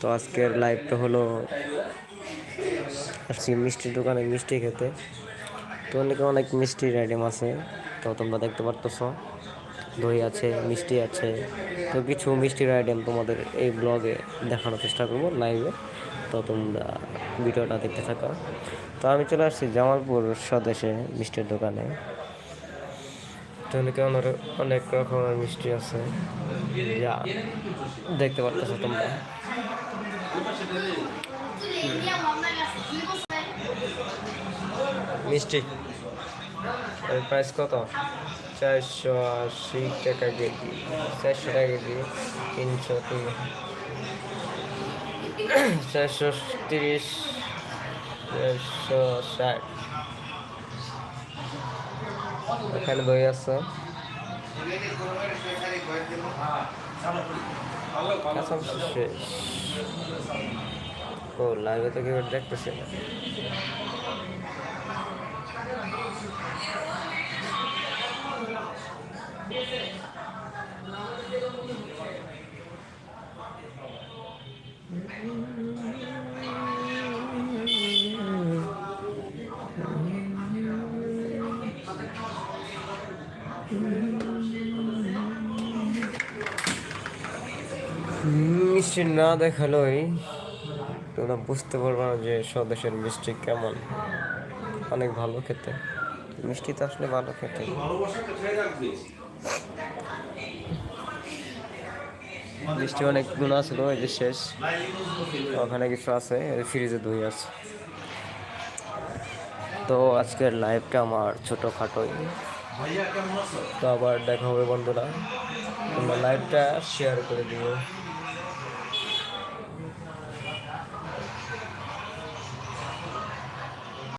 তো আজকের লাইভটা হলো আসছি মিষ্টির দোকানে মিষ্টি খেতে। তো অনেকে অনেক মিষ্টির আইটেম আছে, তো তোমরা দেখতে পারতেছ। দই আছে, মিষ্টি আছে। তো কিছু মিষ্টির আইটেম তোমাদের এই ব্লগে দেখানোর চেষ্টা করব লাইভে তো তোমরা ভিডিওটা দেখতে থাকো। তো আমি চলে আসছি জামালপুর স্বদেশে মিষ্টির দোকানে। তো অনেকে অনেক রকমের মিষ্টি আছে। যা দেখতে পারতেছো তোমরা। মিষ্টি। প্রাইস কত? চারশো আশি টাকা কেজি। চারশো টাকা কেজি, তিনশো তিন। চারশো তিরিশ, চারশো ষাট। এখানে দই আছে। ও লাইভে তো কেউ দেখতেছে মিষ্টি না দেখালোই তোমরা বুঝতে পারবে না যে স্বদেশের মিষ্টি কেমন। অনেক ভালো খেতে। মিষ্টি তো আসলে ভালো খেতে। মিষ্টি অনেক গুণ তো এই যে শেষ। ওখানে কিছু আছে ফ্রিজে দই আছে। তো আজকের লাইভটা আমার ছোটোখাটোই। তো আবার দেখা হবে বন্ধুরা। তোমরা লাইভটা শেয়ার করে দিও।